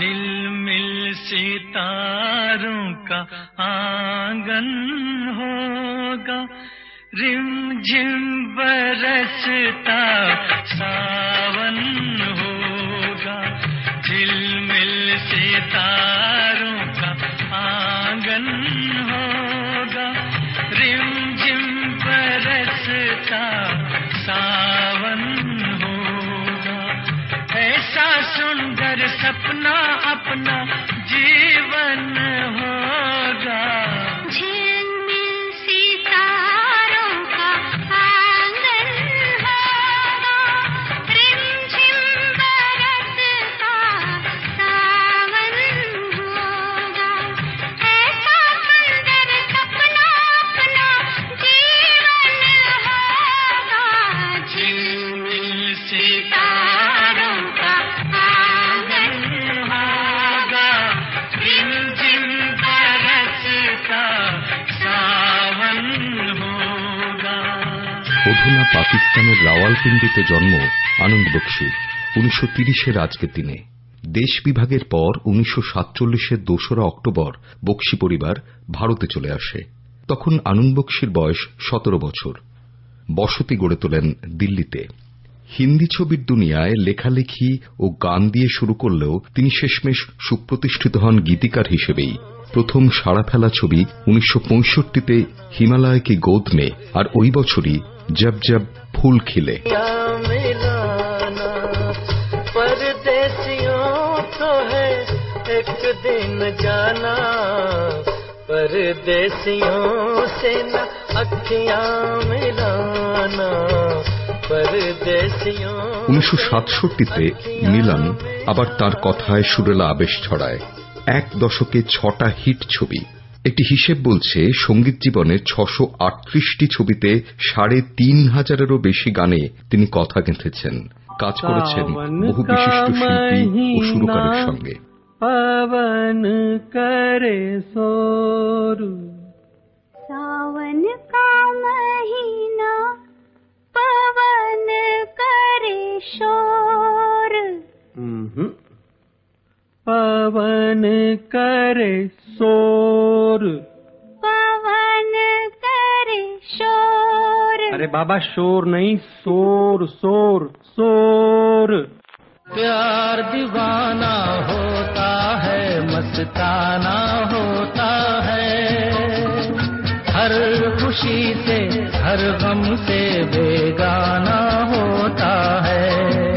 झिलमिल सितारों का आँगन होगा। रिम झिम बरसता सावन अपना অধুনা পাকিস্তানের রাওয়ালপিন্ডিতে জন্ম আনন্দ বক্সির উনিশশো তিরিশের আজকের দিনে। দেশ বিভাগের পর উনিশশো সাতচল্লিশের দোসরা অক্টোবর বক্সি পরিবার ভারতে চলে আসে। তখন আনন্দ বক্সির বয়স সতেরো বছর। বসতি গড়ে তোলেন দিল্লিতে। হিন্দি ছবির দুনিয়ায় লেখালেখি ও গান দিয়ে শুরু করলেও তিনি শেষমেশ সুপ্রতিষ্ঠিত হন গীতিকার হিসেবেই। প্রথম সাড়া ফেলা ছবি উনিশশো পঁয়ষট্টিতে হিমালয় কি গোদ আর ওই বছরই জব জব ফুল খিলে क्या मिलाना परदेसियों को है एक दिन जाना परदेसियों से न अखियां मिलाना परदेसियों উনিশশো সাতষট্টিতে মিলন আবার তার কথায় সুরেলা আবেশ ছড়ায় এক দশকে ছটা হিট ছবি একটি হিসেব বলছে সঙ্গীত জীবনের ছশো আটত্রিশটি ছবিতে সাড়ে তিন হাজারেরও বেশি গানে তিনি কথা গেঁথেছেন কাজ করেছেন বহু বিশিষ্ট শিল্পী ও সুরকারের সঙ্গে पवन करे सोरू सावन का महीना पवन करे शोर पवन करे शोर। पवन करे शोर। अरे बाबा शोर नहीं शोर शोर शोर। प्यार दीवाना होता है मस्ताना होता है। हर खुशी से हर गम से बेगाना होता है।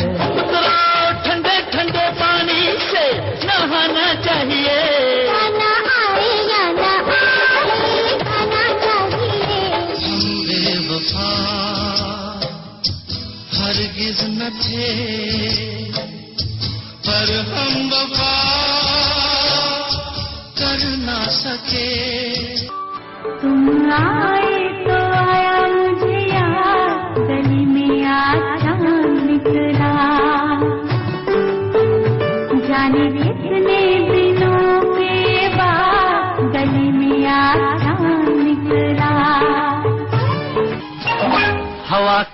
हरगिज न थे पर हम वफा कर ना सके। तुम आए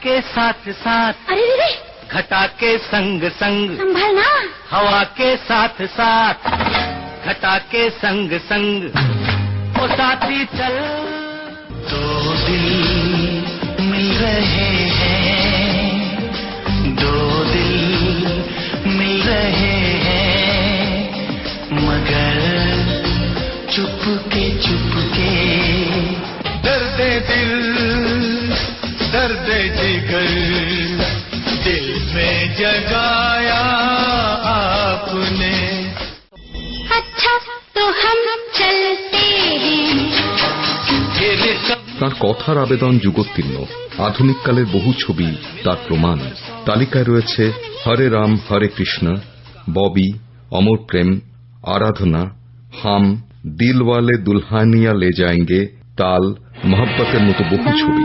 के साथ साथ अरे रे घटा के संग संग संभलना। हवा के साथ साथ घटा के संग संग। ओ साथी चल। दो दिल मिल रहे हैं दो दिल मिल रहे हैं मगर चुप के चुपके चुपके। दर्द दिल दर्द जिगर दिल में जगाया आपने अच्छा तो हम चलते हैं फिर कब তার কথার আবেদন যুগোত্তীর্ণ আধুনিককালের বহু ছবি তার প্রমাণ তালিকায় রয়েছে হরে রাম হরে কৃষ্ণ ববি অমর প্রেম আরাধনা হাম দিলওয়ালে দুলহানিয়া লে যায়েঙ্গে তাল মহব্বতের মতো বহু ছবি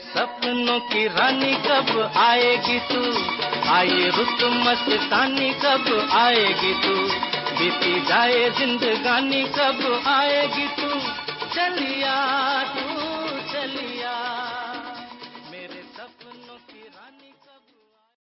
सपनों की रानी कब आएगी तू? आए रुत मस्तानी, कब आएगी तू? बीती जाए जिंदगानी, कब आएगी तू? चलिया तू, चलिया।